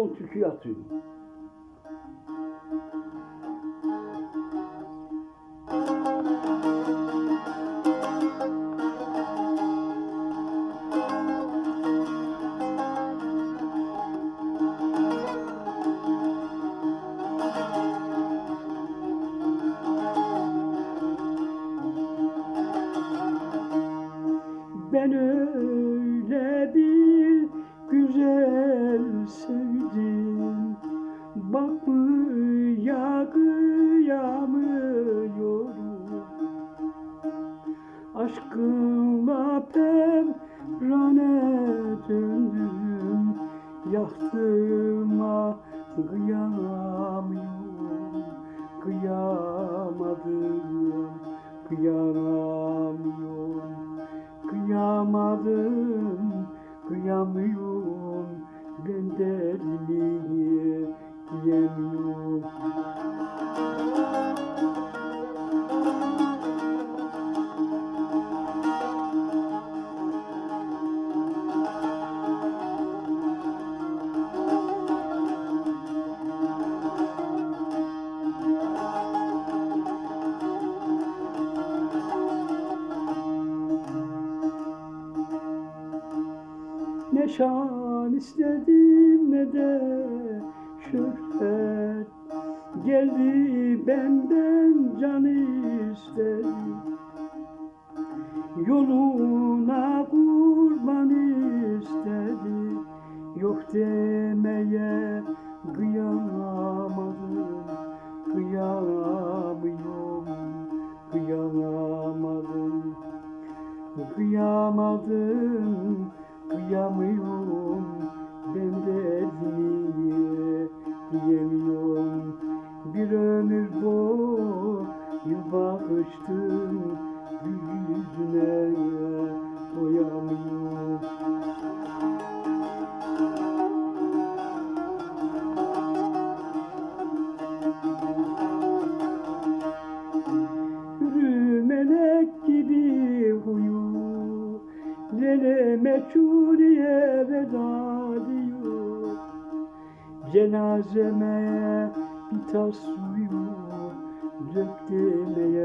son türküyü atıyorum. Ben öyle bir güzel sevdim Aşkımla pervane döndüm Yaktığıma kıyamıyorum Ne şan istedim ne de şöhret. Geldi benden can istedi. Yoluna kurban istedi. Yok demeye kıyamadım Kıyamıyorum, kıyamadım Kıyamadım, Gül yüzüne doyamıyorum Yürü gibi huyu Lele meçhuriye veda diyor. Cenazeme bir tas suyu Dök demeye